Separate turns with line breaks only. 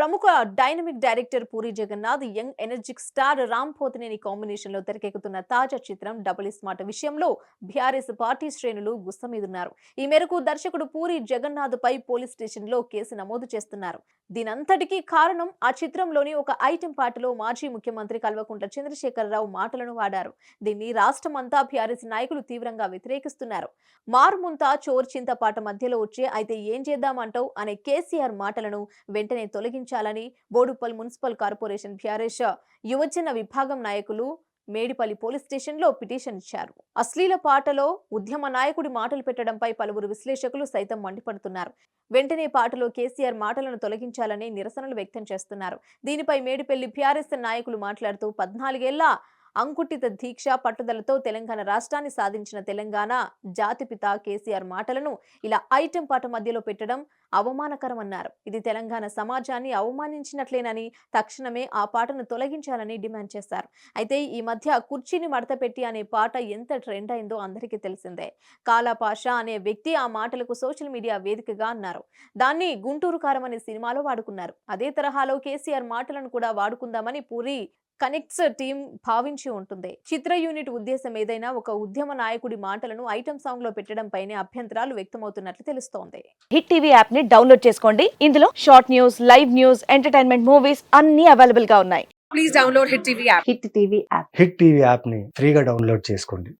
ప్రముఖ dynamic director Puri Jagannath young energetic star Ram Pothineni కాంబినేషన్లో తెరకెక్కుతున్న తాజా చిత్రం డబుల్ స్మార్ట్ విషయంలో బీఆర్ఎస్ పార్టీ శ్రేణులు గుస్తమీదున్నారు ఈ మేరకు దర్శకుడు పూరి జగన్నాథ్ పై పోలీస్ స్టేషన్లో కేసు నమోదు చేస్తున్నారు. దీనంతటికీ కారణం ఆ చిత్రంలోని ఒక ఐటెం పాటలో మాజీ ముఖ్యమంత్రి కల్వకుంట్ల చంద్రశేఖరరావు మాటలను వాడారు. దీన్ని రాష్ట్రమంతా బీఆర్ఎస్ నాయకులు తీవ్రంగా వ్యతిరేకిస్తున్నారు. మార్ముంతా చోర్ చింత పాట మధ్యలో వచ్చే అయితే ఏం చేద్దామంటావు? అనే కేసీఆర్ మాటలను వెంటనే తొలగించారు. నిర్వహించాలని బోడుపల్ మున్సిపల్ కార్పొరేషన్ బీఆర్ఎస్ యువజన విభాగం నాయకులు మేడిపల్లి పోలీస్ స్టేషన్లో పిటిషన్ ఇచ్చారు. అశ్లీల పాటలో ఉద్యమ నాయకుడి మాటలు పెట్టడంపై పలువురు విశ్లేషకులు సైతం మండిపడుతున్నారు. వెంటనే పాటలో కేసీఆర్ మాటలను తొలగించాలని నిరసనలు వ్యక్తం చేస్తున్నారు. దీనిపై మేడిపల్లి బీఆర్ఎస్ నాయకులు మాట్లాడుతూ పద్నాలుగేళ్ళ అంకుటిత దీక్ష పట్టుదలతో తెలంగాణ రాష్ట్రాన్ని సాధించిన తెలంగాణ జాతిపిత కేసీఆర్ మాటలను ఇలా ఐటెం పాట మధ్యలో పెట్టడం అవమానకరమన్నారు. ఇది తెలంగాణ సమాజాన్ని అవమానించినట్లేనని తక్షణమే ఆ పాటను తొలగించాలని డిమాండ్ చేశారు. అయితే ఈ మధ్య కుర్చీని మడతపెట్టి అనే పాట ఎంత ట్రెండ్ అయిందో అందరికీ తెలిసిందే. కాలాపాష అనే వ్యక్తి ఆ మాటలకు సోషల్ మీడియా వేదికగా అన్నారు. దాన్ని గుంటూరు కారం అనే సినిమాలో వాడుకున్నారు. అదే తరహాలో కేసీఆర్ మాటలను కూడా వాడుకుందామని పూరి కనెక్ట్స్ టీం భావించి ఉంటుంది. చిత్ర యూనిట్ ఉద్దేశం ఏదైనా ఒక ఉద్యమ నాయకుడి మాటలను ఐటమ్ సాంగ్లో పెట్టడంపైనే అభ్యంతరాలు వ్యక్తమవుతున్నట్లు తెలుస్తోంది.
హిట్ టీవీ యాప్ని డౌన్లోడ్ చేసుకోండి. ఇందులో short news live news entertainment movies అన్ని అవైలబుల్గా ఉన్నాయి.
Please download Hit TV app.
Hit TV app
hit TV యాప్ని ఫ్రీగా డౌన్లోడ్ చేసుకోండి.